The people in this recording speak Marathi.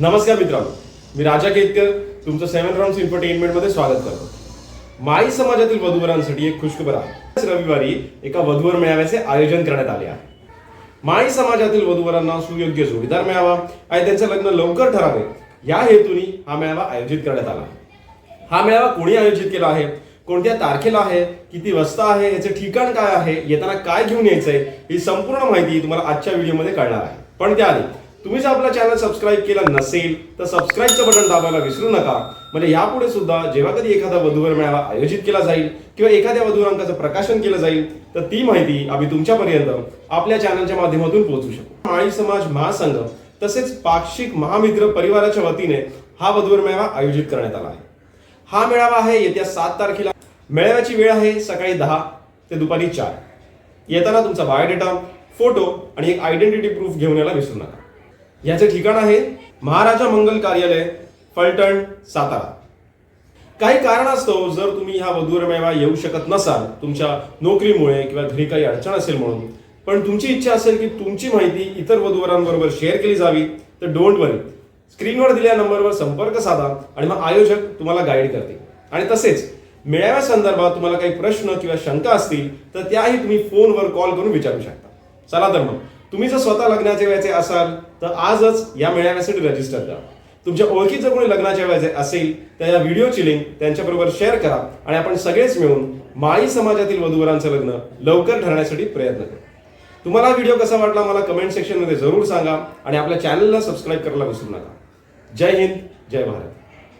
नमस्कार मित्रांनो मी राजा केतकर तुमचं सेव्हन राऊंड एंटरटेनमेंटमध्ये स्वागत करतो. माई समाजातील वधूवरांसाठी एक खुशखबर आहे. रविवारी एका वधूवर मेळाव्याचे आयोजन करण्यात आले आहे. माई समाजातील वधूवरांना सुयोग्य जोडीदार मिळावा आणि त्यांचं लग्न लवकर ठरावे या हेतूने हा मेळावा आयोजित करण्यात आला हा मेळावा कोणी आयोजित केला आहे? कोणत्या तारखेला आहे? किती वाजता आहे? याचे ठिकाण काय आहे? येताना काय घेऊन यायचंय? ही संपूर्ण माहिती तुम्हाला आजच्या व्हिडिओमध्ये कळणार आहे. पण त्याआधी तुम्ही जर आपला चॅनल सबस्क्राईब केला नसेल तर सबस्क्राईबचं बटन दाबायला विसरू नका. म्हणजे यापुढे सुद्धा जेव्हा कधी एखादा वधूवर मेळावा आयोजित केला जाईल किंवा एखाद्या वधूवरांकाचं प्रकाशन केलं जाईल तर ती माहिती आम्ही तुमच्यापर्यंत आपल्या चॅनलच्या माध्यमातून पोहोचू शकतो माळी समाज महासंघ तसेच पाक्षिक महामित्र परिवाराच्या वतीने हा वधूवर मेळावा आयोजित करण्यात आला आहे. हा मेळावा आहे येत्या सात तारखेला. मेळाव्याची वेळ आहे सकाळी दहा ते दुपारी चार. येताना तुमचा बायोडेटा फोटो आणि एक आयडेंटिटी प्रूफ घेऊन यायला विसरू नका. याचे ठिकाण आहे महाराजा मंगल कार्यालय फलटण सातारा. काही कारणास्तव जर तुम्ही ह्या वधूवर मेळावा येऊ शकत नसाल तुमच्या नोकरीमुळे किंवा घरी काही अडचण असेल म्हणून पण तुमची इच्छा असेल की तुमची माहिती इतर वधूवरांबरोबर शेअर केली जावी तर डोंट वरी स्क्रीनवर दिलेल्या नंबरवर संपर्क साधा आणि मग आयोजक तुम्हाला गाईड करते आणि तसेच मेळाव्या संदर्भात तुम्हाला काही प्रश्न किंवा शंका असतील तर त्याही तुम्ही फोनवर कॉल करून विचारू शकता. चला तर मग. तुम्ही जर स्वतः लग्नाचे व्हायचे असाल तर आजच या मेळाव्यासाठी रजिस्टर करा. तुमच्या ओळखीचं कोणी लग्नाच्या व्हायचे असेल तर या व्हिडिओची लिंक त्यांच्याबरोबर शेअर करा आणि आपण सगळेच मिळून माळी समाजातील वधूवरांचं लग्न लवकर ठरण्यासाठी प्रयत्न करू. तुम्हाला व्हिडिओ कसा वाटला मला कमेंट सेक्शनमध्ये जरूर सांगा आणि आपल्या चॅनलला सबस्क्राईब करायला विसरू नका. जय हिंद जय भारत.